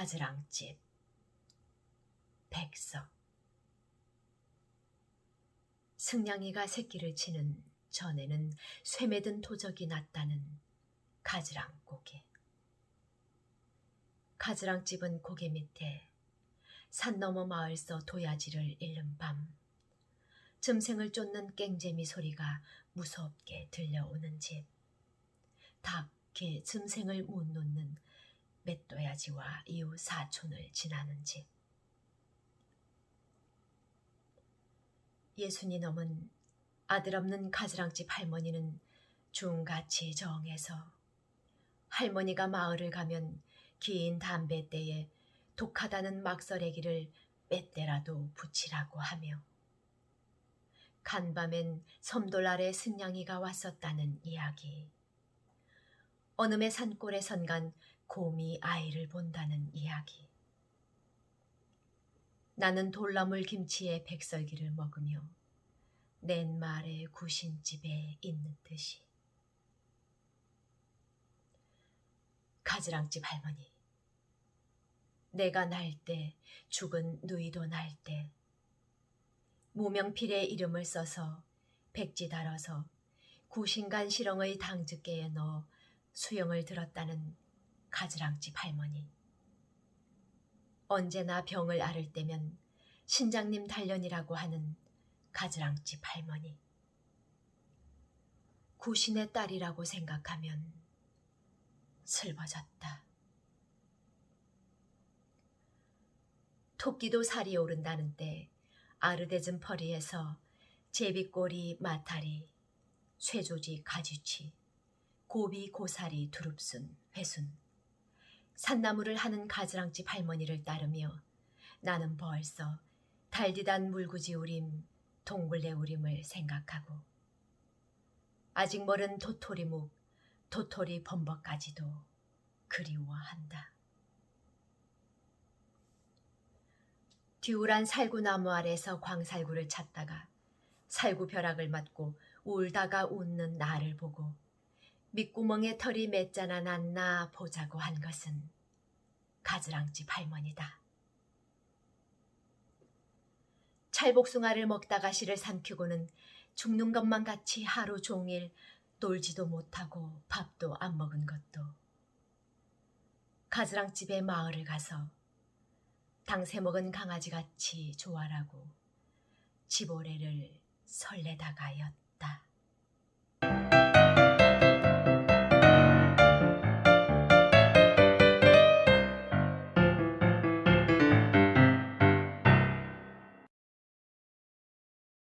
가즈랑집. 백석. 승냥이가 새끼를 치는 전에는 쇠매든 토적이 났다는 가즈랑 고개. 가즈랑집은 고개 밑에 산 너머 마을서 도야지를 잃는 밤 쯤생을 쫓는 깽재미 소리가 무섭게 들려오는 집. 닭, 개, 쯤생을 못 놓는 맷도야지와 이웃 사촌을 지나는 집. 예순이 넘은 아들 없는 가지랑집 할머니는 중같이 정해서 할머니가 마을을 가면 긴 담뱃대에 독하다는 막설애기를 빼때라도 붙이라고 하며 간밤엔 섬돌 아래 승냥이가 왔었다는 이야기. 어느매 산골에 선간 곰이 아이를 본다는 이야기. 나는 돌나물 김치에 백설기를 먹으며 낸 말의 구신집에 있는 듯이. 가지랑집 할머니. 내가 날 때 죽은 누이도 날 때 무명필의 이름을 써서 백지 달아서 구신간 실형의 당직계에 넣어 수영을 들었다는 가지랑집 할머니. 언제나 병을 앓을 때면 신장님 단련이라고 하는 가지랑집 할머니. 구신의 딸이라고 생각하면 슬퍼졌다. 토끼도 살이 오른다는 때 아르데즘 퍼리에서 제비꼬리 마타리, 쇠조지 가지치, 고비 고사리 두릅순 회순 산나물을 하는 가지랑집 할머니를 따르며 나는 벌써 달디단 물구지 우림 동굴레 우림을 생각하고 아직 멀은 도토리묵 도토리 범벅까지도 그리워한다. 뒤우란 살구나무 아래서 광살구를 찾다가 살구 벼락을 맞고 울다가 웃는 나를 보고 밑구멍에 털이 몇 자나 났나 보자고 한 것은 가지랑집 할머니다. 찰복숭아를 먹다가 씨를 삼키고는 죽는 것만 같이 하루 종일 놀지도 못하고 밥도 안 먹은 것도 가지랑집에 마을을 가서 당새 먹은 강아지같이 좋아라고 집오래를 설레다가였다.